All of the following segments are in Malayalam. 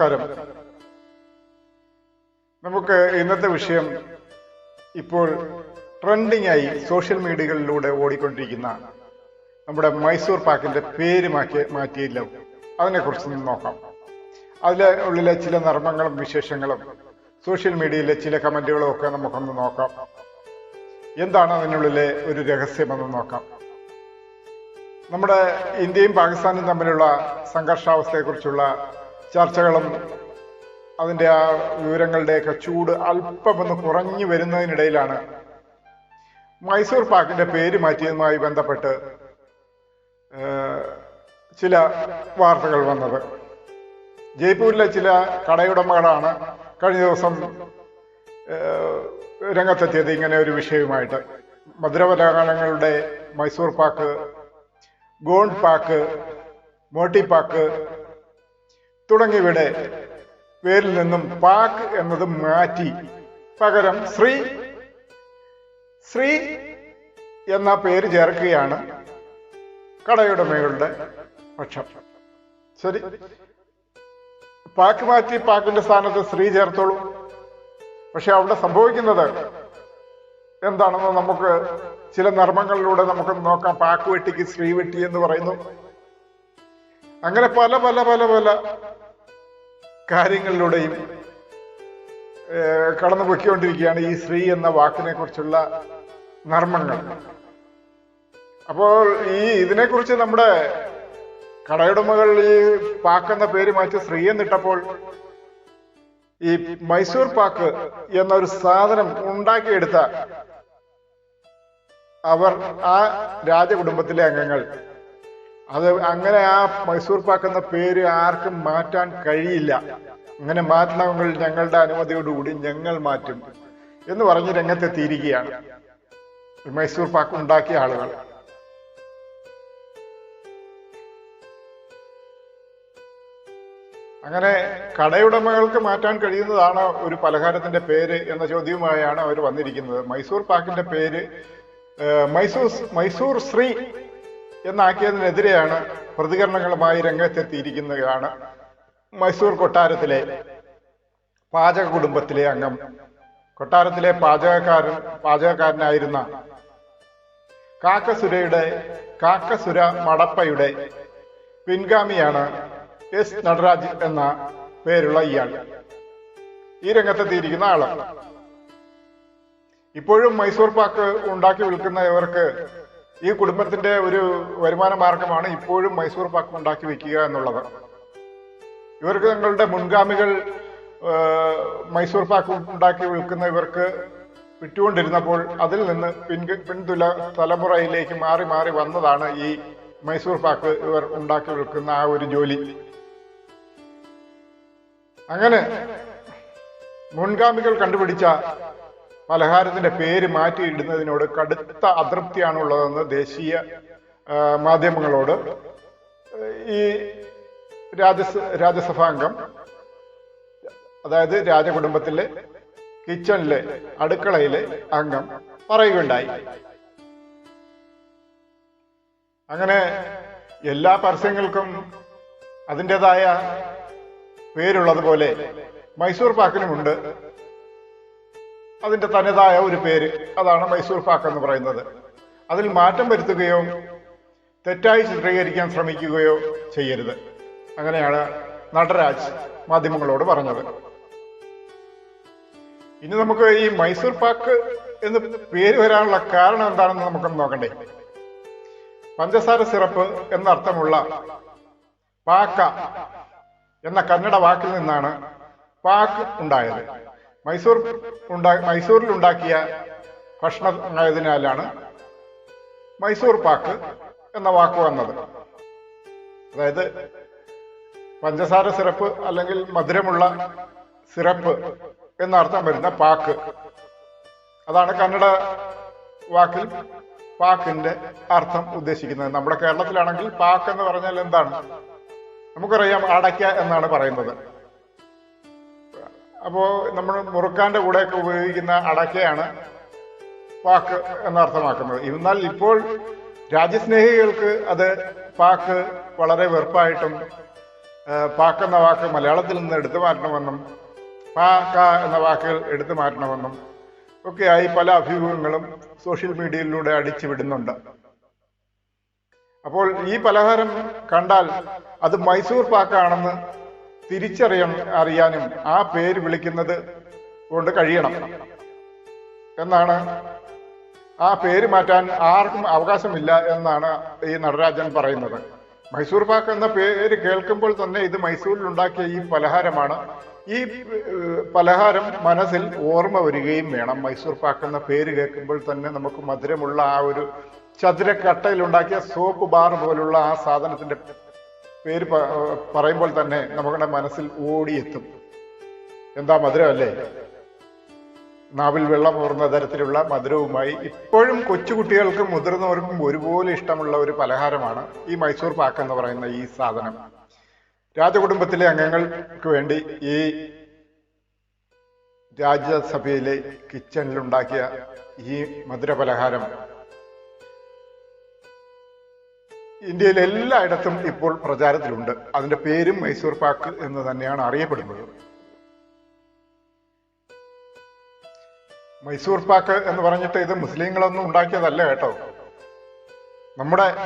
നമസ്കാരം. നമുക്ക് ഇന്നത്തെ വിഷയം ഇപ്പോൾ ട്രെൻഡിംഗ് ആയി സോഷ്യൽ മീഡിയകളിലൂടെ ഓടിക്കൊണ്ടിരിക്കുന്ന നമ്മുടെ മൈസൂർ പാക്കിന്റെ പേര് മാറ്റി മാറ്റിയില്ല. അതിനെ കുറിച്ച് നോക്കാം. അതിലെ ഉള്ളിലെ ചില നർമ്മങ്ങളും വിശേഷങ്ങളും സോഷ്യൽ മീഡിയയിലെ ചില കമന്റുകളും ഒക്കെ നമുക്കൊന്ന് നോക്കാം. എന്താണ് അതിനുള്ളിലെ ഒരു രഹസ്യമെന്ന് നോക്കാം. നമ്മുടെ ഇന്ത്യയും പാകിസ്ഥാനും തമ്മിലുള്ള സംഘർഷാവസ്ഥയെക്കുറിച്ചുള്ള ചർച്ചകളും അതിന്റെ ആ വിവരങ്ങളുടെയൊക്കെ ചൂട് അല്പമൊന്ന് കുറഞ്ഞു വരുന്നതിനിടയിലാണ് മൈസൂർ പാക്കിന്റെ പേര് മാറ്റിയതുമായി ബന്ധപ്പെട്ട് ചില വാർത്തകൾ വന്നത്. ജയ്പൂരിലെ ചില കടയുടമകളാണ് കഴിഞ്ഞ ദിവസം രംഗത്തെത്തിയത് ഇങ്ങനെ ഒരു വിഷയവുമായിട്ട്. മധുരപലഹാരങ്ങളുടെ മൈസൂർ പാക്ക് ഗോണ്ട് പാക്ക് മോട്ടി പാക്ക് തുടങ്ങിയവയുടെ പേരിൽ നിന്നും പാക് എന്നത് മാറ്റി. പകരം ശ്രീ ശ്രീ എന്ന പേര് ചേർക്കുകയാണ് കടയുടമകളുടെ പക്ഷം. ശരി. പാക്ക് മാറ്റി പാക്കിന്റെ സ്ഥാനത്ത് ശ്രീ ചേർത്തോളൂ. പക്ഷെ അവിടെ സംഭവിക്കുന്നത് എന്താണെന്ന് നമുക്ക് ചില നർമ്മങ്ങളിലൂടെ നമുക്ക് നോക്കാം. പാക്ക് വെട്ടിക്ക് ശ്രീ വെട്ടി എന്ന് പറയുന്നു. അങ്ങനെ പല പല പല പല കാര്യങ്ങളിലൂടെയും കടന്നു പൊയ്ക്കൊണ്ടിരിക്കുകയാണ് ഈ സ്ത്രീ എന്ന വാക്കിനെ കുറിച്ചുള്ള നർമ്മങ്ങൾ. അപ്പോൾ ഈ ഇതിനെക്കുറിച്ച് നമ്മുടെ കടയുടമകൾ ഈ പാക്ക് എന്ന പേര് മാറ്റി സ്ത്രീ എന്നിട്ടപ്പോൾ ഈ മൈസൂർ പാക്ക് എന്നൊരു സാധനം ഉണ്ടാക്കിയെടുത്ത അവർ ആ രാജകുടുംബത്തിലെ അംഗങ്ങൾ അത് അങ്ങനെ ആ മൈസൂർ പാക്ക് എന്ന പേര് ആർക്കും മാറ്റാൻ കഴിയില്ല. അങ്ങനെ മാറ്റണമെങ്കിൽ ഞങ്ങളുടെ അനുമതിയോടുകൂടി ഞങ്ങൾ മാറ്റും എന്ന് പറഞ്ഞ് രംഗത്തെത്തിയിരിക്കുകയാണ് മൈസൂർ പാക്ക് ഉണ്ടാക്കിയ ആളുകൾ. അങ്ങനെ കടയുടമകൾക്ക് മാറ്റാൻ കഴിയുന്നതാണ് ഒരു പലഹാരത്തിന്റെ പേര് എന്ന ചോദ്യവുമായാണ് അവർ വന്നിരിക്കുന്നത്. മൈസൂർ പാക്കിന്റെ പേര് മൈസൂർ മൈസൂർ ശ്രീ എന്നാക്കിയതിനെതിരെയാണ് പ്രതികരണങ്ങളുമായി രംഗത്തെത്തിയിരിക്കുന്നതാണ് മൈസൂർ കൊട്ടാരത്തിലെ പാചക കുടുംബത്തിലെ അംഗം. കൊട്ടാരത്തിലെ പാചകക്കാരൻ പാചകക്കാരനായിരുന്ന കാക്കസുരയുടെ കാക്കസുര മടപ്പയുടെ പിൻഗാമിയാണ് എസ് നടരാജ് എന്ന പേരുള്ള ഇയാൾ. ഈ രംഗത്തെത്തിയിരിക്കുന്ന ആളാണ്. ഇപ്പോഴും മൈസൂർ പാക്ക് ഉണ്ടാക്കി വിൽക്കുന്ന ഇവർക്ക് ഈ കുടുംബത്തിന്റെ ഒരു വരുമാന മാർഗമാണ് ഇപ്പോഴും മൈസൂർ പാക്ക് ഉണ്ടാക്കി വെക്കുക എന്നുള്ളത്. ഇവർക്ക് തങ്ങളുടെ മുൻഗാമികൾ മൈസൂർ പാക്ക് ഉണ്ടാക്കി വിൽക്കുന്ന ഇവർക്ക് വിറ്റുകൊണ്ടിരുന്നപ്പോൾ അതിൽ നിന്ന് പിൻ പിൻതുല തലമുറയിലേക്ക് മാറി മാറി വന്നതാണ് ഈ മൈസൂർ പാക്ക് ഇവർ ഉണ്ടാക്കി വിൽക്കുന്ന ആ ഒരു ജോലി. അങ്ങനെ മുൻഗാമികൾ കണ്ടുപിടിച്ച പലഹാരത്തിന്റെ പേര് മാറ്റിയിടുന്നതിനോട് കടുത്ത അതൃപ്തിയാണുള്ളതെന്ന് ദേശീയ മാധ്യമങ്ങളോട് ഈ രാജസ രാജ്യസഭാംഗം അതായത് രാജകുടുംബത്തിലെ കിച്ചണിലെ അടുക്കളയിലെ അംഗം പറയുകയുണ്ടായി. അങ്ങനെ എല്ലാ പരസ്യങ്ങൾക്കും അതിന്റെതായ പേരുള്ളതുപോലെ മൈസൂർ പാക്കിനുമുണ്ട്. അതിന്റെ തനതായ ഒരു പേര് അതാണ് മൈസൂർ പാക്ക് എന്ന് പറയുന്നത്. അതിൽ മാറ്റം വരുത്തുകയോ തെറ്റായി ചിത്രീകരിക്കാൻ ശ്രമിക്കുകയോ ചെയ്യരുത്. അങ്ങനെയാണ് നടരാജ് മാധ്യമങ്ങളോട് പറഞ്ഞത്. ഇനി നമുക്ക് ഈ മൈസൂർ പാക്ക് എന്ന് പേര് വരാനുള്ള കാരണം എന്താണെന്ന് നമുക്കൊന്ന് നോക്കണ്ടേ? പഞ്ചസാര സിറപ്പ് എന്നർത്ഥമുള്ള പാക്ക എന്ന കന്നഡ വാക്കിൽ നിന്നാണ് പാക്ക് ഉണ്ടായത്. മൈസൂർ ഉണ്ടാ മൈസൂരിൽ ഉണ്ടാക്കിയ ഭക്ഷണം മൈസൂർ പാക്ക് എന്ന വാക്ക് വന്നത്. അതായത് പഞ്ചസാര സിറപ്പ് അല്ലെങ്കിൽ മധുരമുള്ള സിറപ്പ് എന്നർത്ഥം വരുന്ന പാക്ക്. അതാണ് കന്നഡ വാക്കിൽ പാക്കിന്റെ അർത്ഥം ഉദ്ദേശിക്കുന്നത്. നമ്മുടെ കേരളത്തിലാണെങ്കിൽ പാക്ക് എന്ന് പറഞ്ഞാൽ എന്താണ്? നമുക്കറിയാം അടയ്ക്ക എന്നാണ് പറയുന്നത്. അപ്പോ നമ്മൾ മുറുക്കാന്റെ കൂടെയൊക്കെ ഉപയോഗിക്കുന്ന അടക്കയാണ് പാക്ക് എന്നർത്ഥമാക്കുന്നത്. എന്നാൽ ഇപ്പോൾ രാജ്യസ്നേഹികൾക്ക് അത് പാക്ക് വളരെ വെറുപ്പായിട്ടും പാക്ക് എന്ന വാക്ക് മലയാളത്തിൽ നിന്ന് എടുത്തു മാറ്റണമെന്നും പാ ക എന്ന വാക്കുകൾ എടുത്തു മാറ്റണമെന്നും ഒക്കെയായി പല അഭിമുഖങ്ങളും സോഷ്യൽ മീഡിയയിലൂടെ അടിച്ചു വിടുന്നുണ്ട്. അപ്പോൾ ഈ പലഹാരം കണ്ടാൽ അത് മൈസൂർ പാക്കാണെന്ന് തിരിച്ചറിയാൻ അറിയാനും ആ പേര് വിളിക്കുന്നത് കൊണ്ട് കഴിയണം. എന്നാണ് ആ പേര് മാറ്റാൻ ആർക്കും അവകാശമില്ല എന്നാണ് ഈ നടരാജൻ പറയുന്നത്. മൈസൂർ പാക്ക് എന്ന പേര് കേൾക്കുമ്പോൾ തന്നെ ഇത് മൈസൂരിൽ ഉണ്ടാക്കിയ ഈ പലഹാരമാണ്. ഈ പലഹാരം മനസ്സിൽ ഓർമ്മ വരികയും വേണം. മൈസൂർ പാക്ക് എന്ന പേര് കേൾക്കുമ്പോൾ തന്നെ നമുക്ക് മധുരമുള്ള ആ ഒരു ചതുരക്കട്ടയിൽ ഉണ്ടാക്കിയ സോപ്പ് ബാർ പോലുള്ള ആ സാധനത്തിന്റെ പേര് പറയുമ്പോൾ തന്നെ നമ്മുടെ മനസ്സിൽ ഓടിയെത്തും. എന്താ മധുരമല്ലേ നാവിൽ വെള്ളം ഊർന്ന തരത്തിലുള്ള മധുരവുമായി ഇപ്പോഴും കൊച്ചുകുട്ടികൾക്കും മുതിർന്നവർക്കും ഒരുപോലെ ഇഷ്ടമുള്ള ഒരു പലഹാരമാണ് ഈ മൈസൂർ പാക്ക് എന്ന് പറയുന്ന ഈ സാധനം. രാജകുടുംബത്തിലെ അംഗങ്ങൾക്ക് വേണ്ടി ഈ രാജ്യസഭയിലെ കിച്ചണിലുണ്ടാക്കിയ ഈ മധുര പലഹാരം ഇന്ത്യയിൽ എല്ലായിടത്തും ഇപ്പോൾ പ്രചാരത്തിലുണ്ട്. അതിന്റെ പേരും മൈസൂർ പാക്ക് എന്ന് തന്നെയാണ് അറിയപ്പെടുന്നത്. മൈസൂർ പാക്ക് എന്ന് പറഞ്ഞിട്ട് ഇത് മുസ്ലിങ്ങളൊന്നും ഉണ്ടാക്കിയതല്ല കേട്ടോ. നമ്മുടെ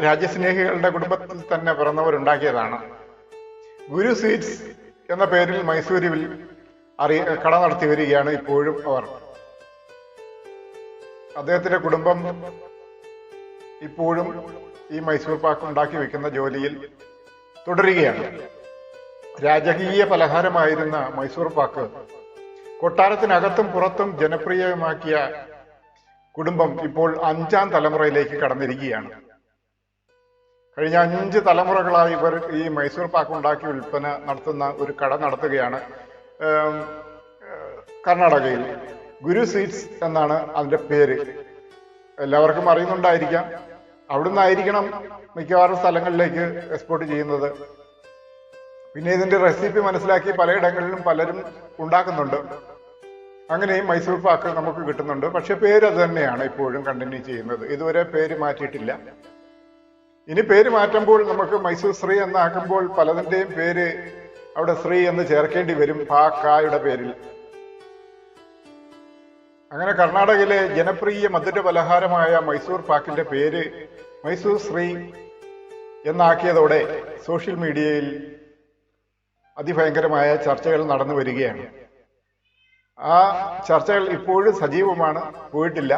രാജ്യസ്നേഹികളുടെ കുടുംബത്തിൽ തന്നെ പിറന്നവരുണ്ടാക്കിയതാണ്. ഗുരു സ്വീറ്റ്സ് എന്ന പേരിൽ മൈസൂരിൽ അറിയ കട നടത്തി വരികയാണ് ഇപ്പോഴും അവർ. അദ്ദേഹത്തിന്റെ കുടുംബം ഇപ്പോഴും ഈ മൈസൂർ പാക്ക് ഉണ്ടാക്കി വെക്കുന്ന ജോലിയിൽ തുടരുകയാണ്. രാജകീയ പലഹാരമായിരുന്ന മൈസൂർ പാക്ക് കൊട്ടാരത്തിനകത്തും പുറത്തും ജനപ്രിയമാക്കിയ കുടുംബം ഇപ്പോൾ അഞ്ചാം തലമുറയിലേക്ക് കടന്നിരിക്കുകയാണ്. കഴിഞ്ഞ അഞ്ച് തലമുറകളായി ഇവർ ഈ മൈസൂർ പാക്ക് ഉണ്ടാക്കി വിൽപ്പന നടത്തുന്ന ഒരു കട നടത്തുകയാണ് കർണാടകയിൽ. ഗുരു സ്വീറ്റ്സ് എന്നാണ് അതിന്റെ പേര്. എല്ലാവർക്കും അറിയുന്നുണ്ടായിരിക്കാം. അവിടുന്ന് ആയിരിക്കണം മിക്കവാറും സ്ഥലങ്ങളിലേക്ക് എക്സ്പോർട്ട് ചെയ്യുന്നത്. പിന്നെ ഇതിന്റെ റെസിപ്പി മനസ്സിലാക്കി പലയിടങ്ങളിലും പലരും ഉണ്ടാക്കുന്നുണ്ട്. അങ്ങനെയും മൈസൂർ പാക്ക് നമുക്ക് കിട്ടുന്നുണ്ട്. പക്ഷെ പേര് അത് തന്നെയാണ് ഇപ്പോഴും കണ്ടിന്യൂ ചെയ്യുന്നത്. ഇതുവരെ പേര് മാറ്റിയിട്ടില്ല. ഇനി പേര് മാറ്റുമ്പോൾ നമുക്ക് മൈസൂർ ശ്രീ എന്നാക്കുമ്പോൾ പലതിന്റെയും പേര് അവിടെ ശ്രീ എന്ന് ചേർക്കേണ്ടി വരും. പാക്കായുടെ പേരിൽ. അങ്ങനെ കർണാടകയിലെ ജനപ്രിയ മധുര പലഹാരമായ മൈസൂർ പാക്കിന്റെ പേര് മൈസൂർ ശ്രീ എന്നാക്കിയതോടെ സോഷ്യൽ മീഡിയയിൽ അതിഭയങ്കരമായ ചർച്ചകൾ നടന്നു വരികയാണ്. ആ ചർച്ചകൾ ഇപ്പോഴും സജീവമാണ് പോയിട്ടില്ല.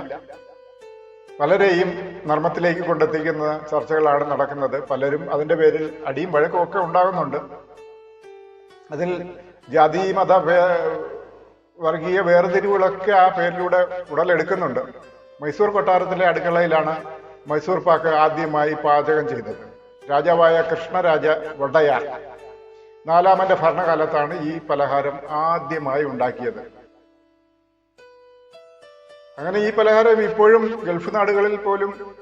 പലരെയും നർമ്മത്തിലേക്ക് കൊണ്ടെത്തിക്കുന്ന ചർച്ചകളാണ് നടക്കുന്നത്. പലരും അതിന്റെ പേരിൽ അടിയും വഴക്കും ഒക്കെ ഉണ്ടാകുന്നുണ്ട്. അതിൽ ജാതി മത വർഗീയ വേർതിരിവുകളൊക്കെ ആ പേരിലൂടെ ഉടലെടുക്കുന്നുണ്ട്. മൈസൂർ കൊട്ടാരത്തിലെ അടുക്കളയിലാണ് മൈസൂർ പാക്ക് ആദ്യമായി പാചകം ചെയ്തത്. രാജാവായ കൃഷ്ണരാജ വടയാർ നാലാമന്റെ ഭരണകാലത്താണ് ഈ പലഹാരം ആദ്യമായി ഉണ്ടാക്കിയത്. അങ്ങനെ ഈ പലഹാരം ഇപ്പോഴും ഗൾഫ് നാടുകളിൽ പോലും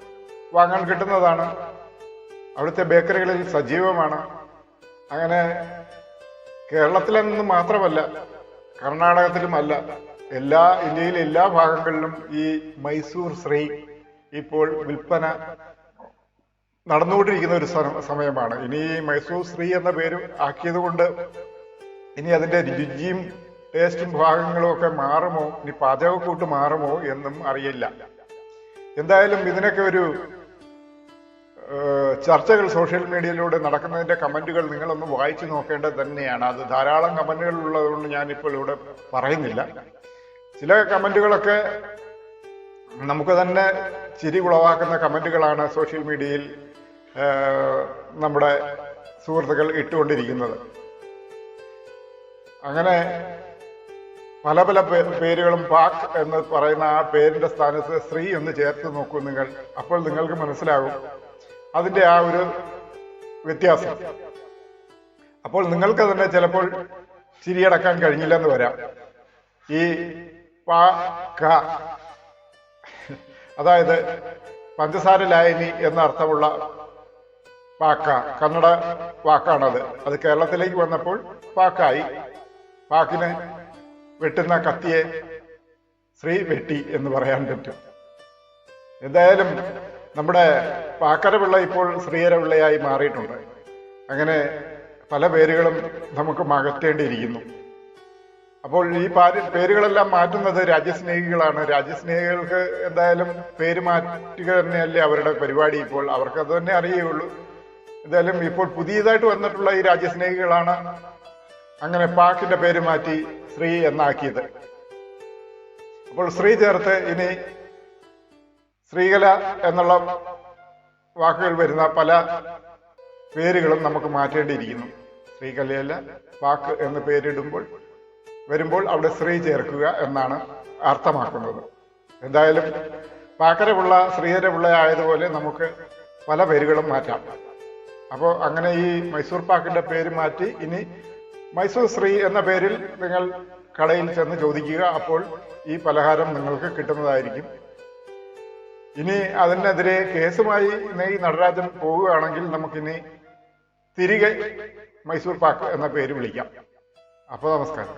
വാങ്ങാൻ കിട്ടുന്നതാണ്. അവിടുത്തെ ബേക്കറികളിൽ സജീവമാണ്. അങ്ങനെ കേരളത്തിലെന്ന് മാത്രമല്ല കർണാടകത്തിലുമല്ല എല്ലാ ഇന്ത്യയിലെ എല്ലാ ഭാഗങ്ങളിലും ഈ മൈസൂർ ശ്രീ ഇപ്പോൾ വിൽപ്പന നടന്നുകൊണ്ടിരിക്കുന്ന ഒരു സമയമാണ്. ഇനി മൈസൂർ ശ്രീ എന്ന പേര് ആക്കിയത് കൊണ്ട് ഇനി അതിന്റെ രുചിയും ടേസ്റ്റും ഭാഗങ്ങളും ഒക്കെ മാറുമോ? ഇനി പാചകക്കൂട്ട് മാറുമോ എന്നും അറിയില്ല. എന്തായാലും ഇതിനൊക്കെ ഒരു ചർച്ചകൾ സോഷ്യൽ മീഡിയയിലൂടെ നടക്കുന്നതിന്റെ കമന്റുകൾ നിങ്ങളൊന്ന് വായിച്ചു നോക്കേണ്ടത് തന്നെയാണ്. അത് ധാരാളം കമന്റുകൾ ഉള്ളതുകൊണ്ട് ഞാനിപ്പോൾ ഇവിടെ പറയുന്നില്ല. ചില കമന്റുകളൊക്കെ നമുക്ക് തന്നെ ചിരി ഉളവാക്കുന്ന കമന്റുകളാണ് സോഷ്യൽ മീഡിയയിൽ നമ്മുടെ സുഹൃത്തുക്കൾ ഇട്ടുകൊണ്ടിരിക്കുന്നത്. അങ്ങനെ പല പല പേരുകളും പാക് എന്ന് പറയുന്ന ആ പേരിന്റെ സ്ഥാനത്ത് സ്ത്രീ എന്ന് ചേർത്ത് നോക്കൂ നിങ്ങൾ. അപ്പോൾ നിങ്ങൾക്ക് മനസ്സിലാകും. അതിന്റെ ആ ഒരു വ്യത്യാസം. അപ്പോൾ നിങ്ങൾക്ക് തന്നെ ചിലപ്പോൾ ചിരിയടക്കാൻ കഴിഞ്ഞില്ലെന്ന് വരാം. ഈ പാ ക അതായത് പഞ്ചസാര ലായനി എന്ന അർത്ഥമുള്ള പാക്ക കന്നഡ വാക്കാണത്. അത് കേരളത്തിലേക്ക് വന്നപ്പോൾ പാക്കായി. പാക്കിന് വെട്ടുന്ന കത്തിയെ ശ്രീ വെട്ടി എന്ന് പറയാൻ പറ്റും. എന്തായാലും നമ്മുടെ പാക്കര പിള്ള ഇപ്പോൾ ശ്രീയരപിള്ളയായി മാറിയിട്ടുണ്ട്. അങ്ങനെ പല പേരുകളും നമുക്ക് മകറ്റേണ്ടിയിരിക്കുന്നു അപ്പോൾ ഈ പാരി പേരുകളെല്ലാം മാറ്റുന്നത് രാജ്യസ്നേഹികളാണ്. രാജ്യസ്നേഹികൾക്ക് എന്തായാലും പേര് മാറ്റുക തന്നെയല്ലേ അവരുടെ പരിപാടി ഇപ്പോൾ. അവർക്ക് അത് തന്നെ അറിയുള്ളൂ എന്തായാലും ഇപ്പോൾ പുതിയതായിട്ട് വന്നിട്ടുള്ള ഈ രാജ്യസ്നേഹികളാണ് അങ്ങനെ പാക്കിന്റെ പേര് മാറ്റി ശ്രീ എന്നാക്കിയത്. അപ്പോൾ ശ്രീ ചേർത്ത് ഇനി ശ്രീകല എന്നുള്ള വാക്കുകൾ വരുന്ന പല പേരുകളും നമുക്ക് മാറ്റേണ്ടിയിരിക്കുന്നു. ശ്രീകലയല്ല വാക്ക് എന്ന് പേരിടുമ്പോൾ വരുമ്പോൾ അവിടെ ശ്രീ ചേർക്കുക എന്നാണ് അർത്ഥമാക്കുന്നത്. എന്തായാലും പാക്കരപിള്ള ശ്രീഹരപിള്ള ആയതുപോലെ നമുക്ക് പല പേരുകളും മാറ്റാം. അപ്പോൾ അങ്ങനെ ഈ മൈസൂർ പാക്കിന്റെ പേര് മാറ്റി ഇനി മൈസൂർ ശ്രീ എന്ന പേരിൽ നിങ്ങൾ കടയിൽ ചെന്ന് ചോദിക്കുക. അപ്പോൾ ഈ പലഹാരം നിങ്ങൾക്ക് കിട്ടുന്നതായിരിക്കും. ഇനി അതിനെതിരെ കേസുമായി ഈ നടരാജൻ പോവുകയാണെങ്കിൽ നമുക്കിനി തിരികെ മൈസൂർ പാക്ക് എന്ന പേര് വിളിക്കാം. അപ്പോൾ നമസ്കാരം.